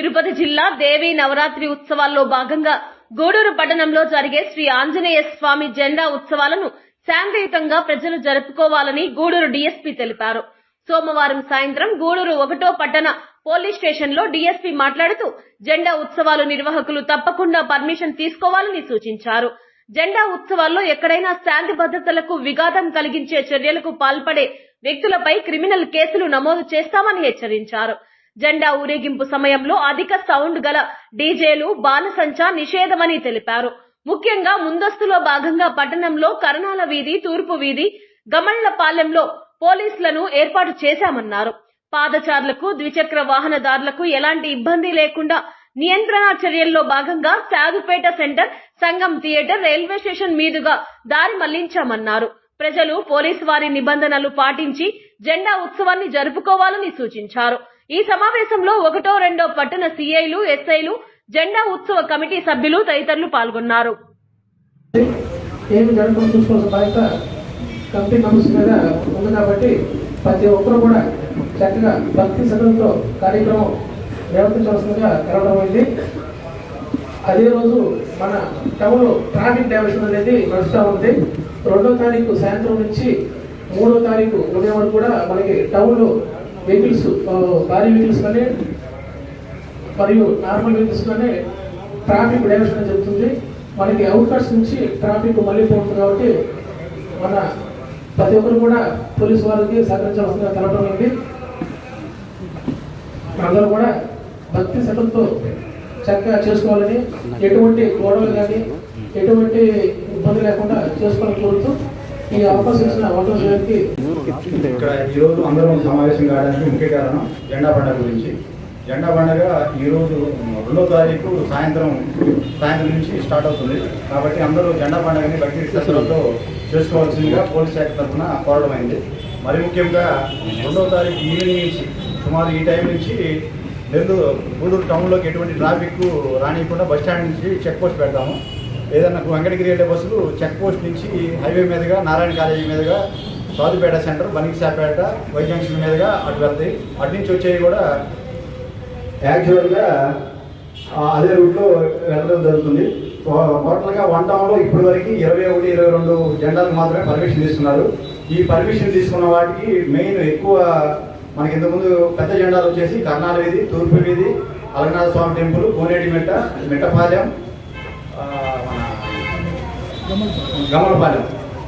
తిరుపతి జిల్లా దేవి నవరాత్రి ఉత్సవాల్లో భాగంగా గూడూరు పట్టణంలో జరిగే శ్రీ ఆంజనేయ స్వామి జెండా ఉత్సవాలను శాంతియుతంగా ప్రజలు జరుపుకోవాలని గూడూరు డీఎస్పీ తెలిపారు. సోమవారం సాయంత్రం గూడూరు ఒకటో పట్టణ పోలీస్ స్టేషన్లో డీఎస్పీ మాట్లాడుతూ జెండా ఉత్సవాలు నిర్వాహకులు తప్పకుండా పర్మిషన్ తీసుకోవాలని సూచించారు. జెండా ఉత్సవాల్లో ఎక్కడైనా శాంతి భద్రతలకు విఘాతం కలిగించే చర్యలకు పాల్పడే వ్యక్తులపై క్రిమినల్ కేసులు నమోదు చేస్తామని హెచ్చరించారు. జెండా ఊరేగింపు సమయంలో అధిక సౌండ్ గల డీజేలు బాణసంచా నిషేధమని తెలిపారు. ముఖ్యంగా ముందస్తులో భాగంగా పట్టణంలో కరణాల వీధి తూర్పు వీధి గమళ్ళపాలెంలో పోలీసులను ఏర్పాటు చేశామన్నారు. పాదచారులకు ద్విచక్ర వాహనదారులకు ఎలాంటి ఇబ్బంది లేకుండా నియంత్రణ చర్యల్లో భాగంగా Sagupeta centre Sangam theatre railway station మీదుగా దారి మళ్ళించామన్నారు. ప్రజలు పోలీసు వారి నిబంధనలు పాటించి జెండా ఉత్సవాన్ని జరుపుకోవాలని సూచించారు. ఈ సమావేశంలో ఒకటో రెండో పట్టణ సిఐలు ఎస్ఐలు జెండా ఉత్సవ కమిటీ సభ్యులు తదితరులు పాల్గొన్నారు. కమిటీ మెంబర్స్ మీద ఉంది కాబట్టి ప్రతి ఒక్కరు కూడా చక్కగా భక్తి శ్రద్ధలతో కార్యక్రమం నిర్వర్తించవలసిందిగా తెలవడం అయింది. అదే రోజు మన టౌన్ ట్రాఫిక్ డైవర్షన్ అనేది నడుస్తూ ఉంది. రెండో తారీఖు సాయంత్రం నుంచి మూడో తారీఖు ఉదయం వరకు కూడా మనకి టౌన్లో వెహికల్స్ భారీ వెహికల్స్ కానీ మరియు నార్మల్ వెహికల్స్లోనే ట్రాఫిక్ డైవర్షన్ జరుగుతుంది మనకి అవుట్కట్స్ నుంచి ట్రాఫిక్ మళ్ళీ పోతుంది కాబట్టి మన ప్రతి ఒక్కరు కూడా పోలీసు వారికి సహకరించాల్సిందిగా తెలపడం ఉంది అందరూ కూడా భక్తి శ్రద్ధలతో చక్కగా చేసుకోవాలని ఎటువంటి గొడవలు కానీ ఎటువంటి ఇబ్బంది లేకుండా చేసుకోవాలని కోరుతూ ఈ అవకాశం ఇచ్చిన వంటల గారికి ఇక్కడ ఈరోజు అందరం సమావేశం కావడానికి ముఖ్య కారణం జెండా పండుగ గురించి. జెండా పండుగ ఈరోజు రెండో తారీఖు సాయంత్రం సాయంత్రం నుంచి స్టార్ట్ అవుతుంది. కాబట్టి అందరూ జెండా పండుగని భక్తి శ్రద్ధలతో చేసుకోవాల్సిందిగా పోలీస్ శాఖ తరఫున కోరడం అయింది. మరి ముఖ్యంగా రెండో తారీఖు ఈవినింగ్ నుంచి సుమారు ఈ టైం నుంచి నెల్లూరు గూడూరు టౌన్లోకి ఎటువంటి ట్రాఫిక్ రానియకుండా బస్ స్టాండ్ నుంచి చెక్ పోస్ట్ పెడతాము. ఏదన్నా వెంకటగిరి వెళ్ళే బస్సులు చెక్ పోస్ట్ నుంచి హైవే మీదుగా నారాయణ కాలేజీ మీదుగా Sadhupeta centre Baniksapeta Y junction మీదుగా అటు వెళ్తాయి. అటు నుంచి వచ్చేవి కూడా యాక్చువల్గా అదే రూట్లో వెళ్ళడం జరుగుతుంది. టోటల్గా వన్ టౌన్లో ఇప్పటి వరకు ఇరవై ఒకటి ఇరవై రెండు జెండాలకు మాత్రమే పర్మిషన్ తీసుకున్నారు. ఈ పర్మిషన్ తీసుకున్న వాటికి మెయిన్ ఎక్కువ మనకి ఇంతకుముందు పెద్ద జెండాలు వచ్చేసి కర్ణాల వీధి తూర్పు వీధి అలగనాథ స్వామి టెంపుల్ కోనేటి మెట్ట మెట్టపాలెం మన గమలపాలెం.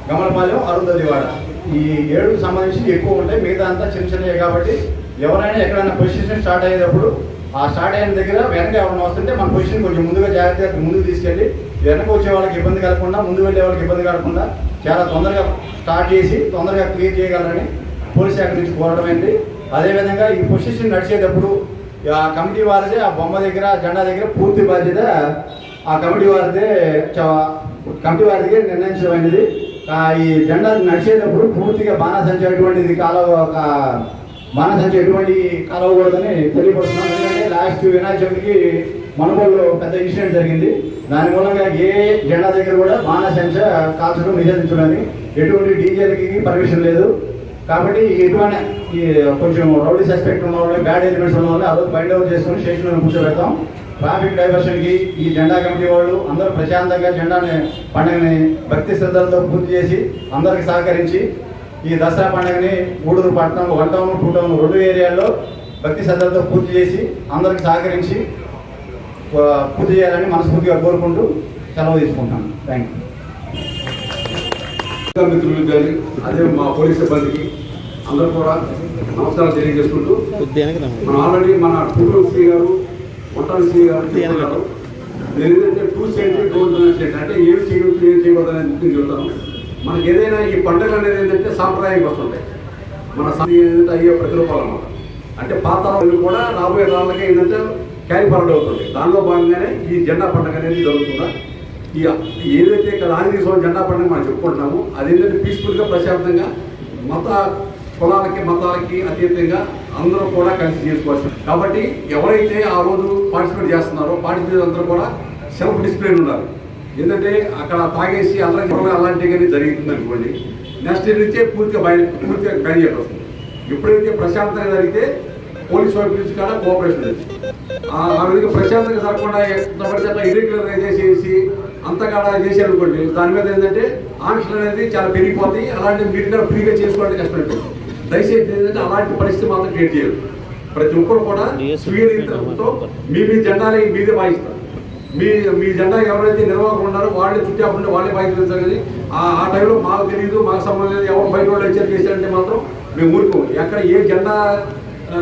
గమలపాలెం. అరుంధతివాడ ఈ ఏడు సంబంధించి ఎక్కువ ఉంటాయి మిగతా అంతా చిన్న చిన్నవి కాబట్టి ఎవరైనా ఎక్కడైనా పొజిషన్ స్టార్ట్ అయ్యేటప్పుడు ఆ స్టార్ట్ అయిన దగ్గర వెనక ఎవరైనా వస్తుంటే మన పొజిషన్ కొంచెం ముందుగా జాగ్రత్తగా ముందుకు తీసుకెళ్ళి వెనక వచ్చే వాళ్ళకి ఇబ్బంది కలగకుండా ముందు వెళ్ళే వాళ్ళకి ఇబ్బంది కలగకుండా చాలా తొందరగా స్టార్ట్ చేసి తొందరగా క్లియర్ చేయగలరని పోలీస్ శాఖ నుంచి కోరడం అయింది అదేవిధంగా ఈ పొజిషన్ నడిచేటప్పుడు ఆ కమిటీ వారిదే ఆ బొమ్మ దగ్గర జెండా దగ్గర పూర్తి బాధ్యత ఆ కమిటీ వారిదే కమిటీ వారిదే నిర్ణయించడం అనేది ఈ జెండా నడిచేటప్పుడు పూర్తిగా బాణసంచ ఎటువంటిది కాలువ ఒక బాణసంచ ఎటువంటి కాలవకూడదని తెలియపడుతున్నాం ఎందుకంటే లాస్ట్ వినాయక చవితికి మనబోళ్ళు పెద్ద ఇన్సిడెంట్ జరిగింది. దాని మూలంగా ఏ జెండా దగ్గర కూడా బాణసంచ కాల్చడం నిషేధించడానికి ఎటువంటి డీజేలకి పర్మిషన్ లేదు. కాబట్టి ఎటువంటి ఈ కొంచెం రౌడీ సస్పెక్ట్ ఉన్న వాళ్ళు బ్యాడ్ ఎలిమెంట్స్ ఉన్న వాళ్ళు అదొక బైండ్ అవుట్ చేసుకుని స్టేషన్లో కూర్చోబెడతాం. ట్రాఫిక్ డైవర్షన్కి ఈ జెండా కమిటీ వాళ్ళు అందరూ ప్రశాంతంగా జెండాని పండుగని భక్తి శ్రద్ధలతో పూర్తి చేసి అందరికి సహకరించి ఈ దసరా పండుగని గూడూరు పట్టణం వన్ టౌన్ టూ టౌన్ రెండు ఏరియాల్లో భక్తి శ్రద్ధలతో పూర్తి చేసి అందరికి సహకరించి పూర్తి చేయాలని మనస్ఫూర్తిగా కోరుకుంటూ సెలవు తీసుకుంటాను థ్యాంక్ యూ మిత్రులకు కానీ అదే మా పోలీస్ సిబ్బందికి అందరూ కూడా నమస్కారం తెలియజేసుకుంటూ మనం ఆల్రెడీ మన టూరు శ్రీ గారు శ్రీ గారు చెప్తున్నారు. నేను ఏంటంటే టూ సెంట్రీ టోల్ స్టేట్ అంటే ఏం చేయవచ్చు ఏం చేయకూడదు అనేది నేను చెప్తాను. మనకి ఏదైనా ఈ పండుగలు అనేది ఏంటంటే సాంప్రదాయంగా వస్తుంటాయి. మన ఏంటంటే అయ్యే ప్రతిరూపాలు అన్నమాట. అంటే పాత కూడా రాబోయే తరాలకి ఏంటంటే క్యారీ ఫార్వర్డ్ అవుతుంది దానిలో భాగంగానే ఈ జెండా పండుగ అనేది జరుగుతుందా? ఈ ఏదైతే ఇక్కడ స్వామి జెండా పండుగ మనం చెప్పుకుంటున్నామో అదేంటంటే పీస్ఫుల్గా ప్రశాంతంగా మత కులాలకి మతాలకి అతీతంగా అందరూ కూడా కలిసి చేసుకోవచ్చు కాబట్టి ఎవరైతే ఆ రోజు పార్టిసిపేట్ చేస్తున్నారో పార్టిసిపేట్ అందరూ కూడా సెల్ఫ్ డిసిప్లిన్ ఉండాలి. ఎందుకంటే అక్కడ తాగేసి అల్లరి అలాంటివి కానీ జరుగుతుంది అనుకోండి నెక్స్ట్ ఇయర్ నుంచే పూర్తిగా బయట పూర్తిగా బయట చేయాల్సి ఎప్పుడైతే ప్రశాంతంగా జరిగితే పోలీస్ వైపు నుంచి కూడా కోఆపరేషన్ ఉంది ఆ రోజు విధంగా ప్రశాంతంగా జరగకుండా ఎంతపడితే అట్లా ఇర్రెగ్యులర్గా చేసేసి అంతకాడ చేశారు అనుకోండి దాని మీద ఏంటంటే ఆంక్షలు అనేది చాలా పెరిగిపోతాయి. అలాంటి మీరు కూడా ఫ్రీగా చేసుకోవడానికి కష్టపడుతుంది దయచేసి ఏంటంటే అలాంటి పరిస్థితి మాత్రం క్రియేట్ చేయరు. ప్రతి ఒక్కరు కూడా స్వీయ నియంత్రణతో మీ మీ జెండాని మీదే వాయిస్తారు మీ మీ జెండా ఎవరైతే నిర్వాహకులు ఉన్నారో వాళ్ళే చుట్టూ ఉంటే వాళ్ళే వాయిస్తారు కానీ ఆ ఆ టైంలో మాకు తెలియదు మాకు సంబంధం లేదు ఎవరు బయట వాళ్ళు హెచ్చరిక చేశారంటే మాత్రం మేము ఊరుకోము. ఎక్కడ ఏ జెండా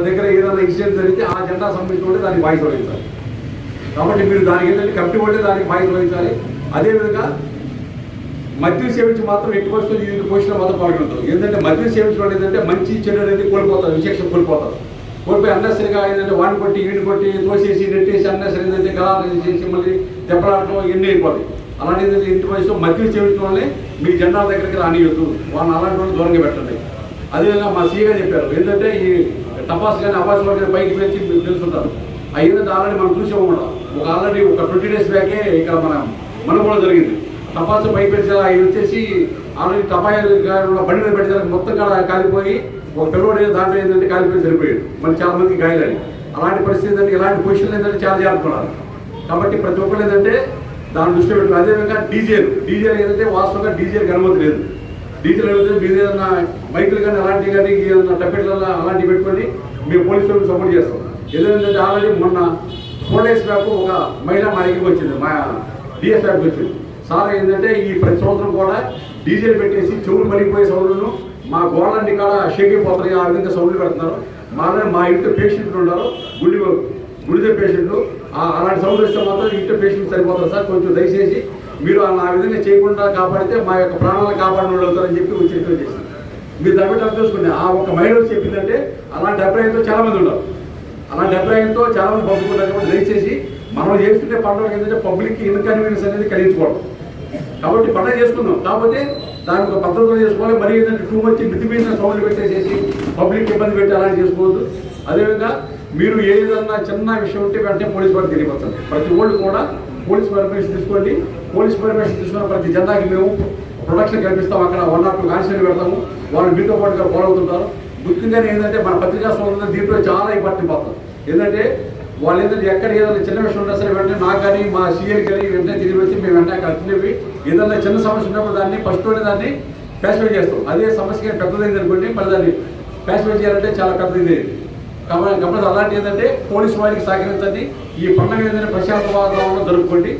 దగ్గర ఏదైనా ఇన్సిడెంట్ జరిగితే ఆ జెండా సంబంధించిన వాళ్ళే దానికి వాయిస్ వహించాలి కాబట్టి మీరు దానికి ఏంటంటే కమిటీ వాళ్ళే దానికి వాయిస్ వహించాలి. అదేవిధంగా మద్యం సేవించి మాత్రం ఎట్టి పరిస్థితులు ఈ పోషణ మాత్రం పాల్గొంటారు ఏంటంటే మద్యం సేవించడం ఏంటంటే మంచి చెడు అనేది కోల్పోతారు విశేషం కోల్పోతారు. కోల్పోయి అన్నసరిగా ఏంటంటే వాడిని కొట్టి ఈడు కొట్టి తోసేసి నెట్టేసి అన్నసరి ఏంటంటే గలాలు చేసి మళ్ళీ దెబ్బలాడటం ఇవన్నీ అయిపోతాయి. అలాంటి ఏంటంటే ఇంటి వయసులో మద్యం సేవించడం వల్లే మీ జెండాల దగ్గరికి రానియొద్దు. వాళ్ళని అలాంటి వాళ్ళు దూరంగా పెట్టండి. అదేవిధంగా మా సీగా చెప్పారు ఏంటంటే ఈ టపాస్ కానీ అపాస్ కానీ బయటికి వచ్చి మీకు తెలుసుంటారు. అవి ఏంటంటే ఆల్రెడీ మనం చూసే ఉండడం ఒక ఆల్రెడీ ఒక ట్వంటీ డేస్ బ్యాకే ఇక్కడ మన మనం కూడా జరిగింది. టపాసు పైకి పెట్టి వచ్చేసి ఆల్రెడీ టపాయిలు బండి మీద పెట్టడానికి మొత్తం కాడ కాలిపోయి ఒక పిల్లవాడు దాంట్లో ఏంటంటే కాలిపోయి సరిపోయాడు మరి చాలా మందికి గాయాలని అలాంటి పరిస్థితి ఏంటంటే ఇలాంటి పొజిషన్లు ఏంటంటే చాలా జాగ్రత్తపడాలి కాబట్టి ప్రతి ఒక్కరు ఏంటంటే దాని దృష్టి పెట్టుకుని అదేవిధంగా డీజేలు డీజేలు ఏంటంటే వాస్తవంగా డీజేలకు అనుమతి లేదు. డీజిల్ అయితే మీరు ఏదైనా బైకులు కానీ అలాంటివి కానీ ఏదైనా అలాంటివి పెట్టుకొని మేము పోలీసులకు సపోర్ట్ చేస్తాం. ఎందుకంటే ఆల్రెడీ మొన్న ఫోర్ డేస్ బ్యాక్ ఒక మహిళ మా దగ్గరికి వచ్చింది. మా డిఎస్ బ్యాక్ వచ్చింది. సార్ ఏంటంటే ఈ ప్రతి సంవత్సరం కూడా డీజిల్ పెట్టేసి చెవులు మరిగిపోయే సౌండ్లను మా గోడలన్నీ కాడ షేక్ ఆ విధంగా సౌండ్లు పెడుతున్నారు. మా మా ఇంట్లో పేషెంట్లు ఉన్నారు గుండె గుడిదే పేషెంట్లు. అలాంటి సౌండ్ ఇస్తే మాత్రం ఇంట్లో పేషెంట్ సరిపోతారు సార్. కొంచెం దయచేసి మీరు ఆ విధంగా చేయకుండా కాపాడితే మా యొక్క ప్రాణాలను కాపాడిన వాళ్ళు అవుతారని చెప్పి వచ్చి రిక్వెస్ట్ చేసింది మీరు దాన్ని బట్టి అర్థం చేసుకోండి. ఆ ఒక మహిళ చెప్పిందంటే అలాంటి అభిప్రాయంతో చాలా మంది ఉన్నారు. అలాంటి అభిప్రాయంతో చాలా మంది పంపుకుంటారు కాబట్టి దయచేసి మనం చేసుకునే పండుగ ఏంటంటే పబ్లిక్ ఇన్కన్వీనియన్స్ అనేది కలిగించుకోవడం. కాబట్టి పట్ట చేసుకుందాం. కాకపోతే దాని ఒక పద్ధతిలో చేసుకోవాలి. మరి ఏంటంటే టూ మచ్ మితిమీన సౌండ్లు పెట్టేసేసి పబ్లిక్ ఇబ్బంది పెట్టి అలాంటి చేసుకోవద్దు. అదేవిధంగా మీరు ఏదన్నా చిన్న విషయం ఉంటే వెంటనే పోలీస్ వారికి తెలియపరచండి ప్రతి ఓళ్ళు కూడా పోలీస్ పర్మిషన్ తీసుకోండి. పోలీస్ పర్మిషన్ తీసుకున్న ప్రతి జెండాకి మేము ప్రొడక్షన్ కల్పిస్తాం. అక్కడ వన్ ఆర్ టూ కాన్స్టెంట్ పెడతాము. వాళ్ళు మీతో పాటుగా పోలవుతుంటారు ముఖ్యంగా ఏంటంటే మన పత్రికా సోదరులు దీంట్లో చాలా ఇబ్బంది పడతాం ఏంటంటే వాళ్ళు ఎక్కడ ఏదైనా చిన్న విషయం ఉన్నా సరే వెంటనే నాకు కానీ మా సీఎల్ కానీ వెంటనే తిరిగి వచ్చి మేము వెంటనే కట్టినవి ఏదైనా చిన్న సమస్య ఉన్నప్పుడు దాన్ని ఫస్ట్ దాన్ని ప్యాసిఫై చేస్తాం. అదే సమస్య పెద్దదైంది అనుకోండి మళ్ళీ దాన్ని ప్యాసిఫై చేయాలంటే చాలా పెద్దది కాబట్టి కాబట్టి అలాంటి ఏంటంటే పోలీసు వారికి సహకరించండి. ఈ పండుగ ఏంటంటే ప్రశాంత వాతావరణం జరుపుకోండి.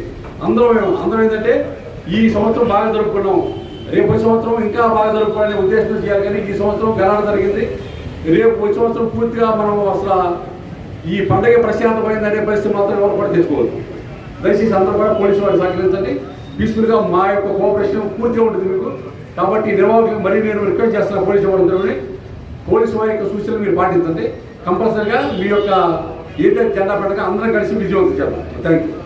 అందరూ అందరం ఏంటంటే ఈ సంవత్సరం బాగా జరుపుకున్నాం. రేపు సంవత్సరం ఇంకా బాగా జరుపుకోవాలనే ఉద్దేశంతో చేయాలి కానీ ఈ సంవత్సరం గణాలు జరిగింది. రేపు వచ్చే సంవత్సరం పూర్తిగా మనం అసలు ఈ పండగ ప్రశాంతమైందనే పరిస్థితి మాత్రం ఎవరు కూడా తెచ్చుకోవద్దు దయచేసి అందరూ కూడా పోలీసు వారు సహకరించండి. పీస్ఫుల్గా మా యొక్క కోఆపరేషన్ పూర్తిగా ఉంటుంది మీకు. కాబట్టి నిర్వాహకులకు మరీ నేను రిక్వెస్ట్ చేస్తున్నా పోలీసు వారందరూ పోలీసు వారి యొక్క సూచనలు మీరు పాటించండి. కంపల్సరిగా మీ యొక్క ఏదైతే జెండా పెట్టగా అందరం కలిసి విజయవంతం చేద్దాం. Thank you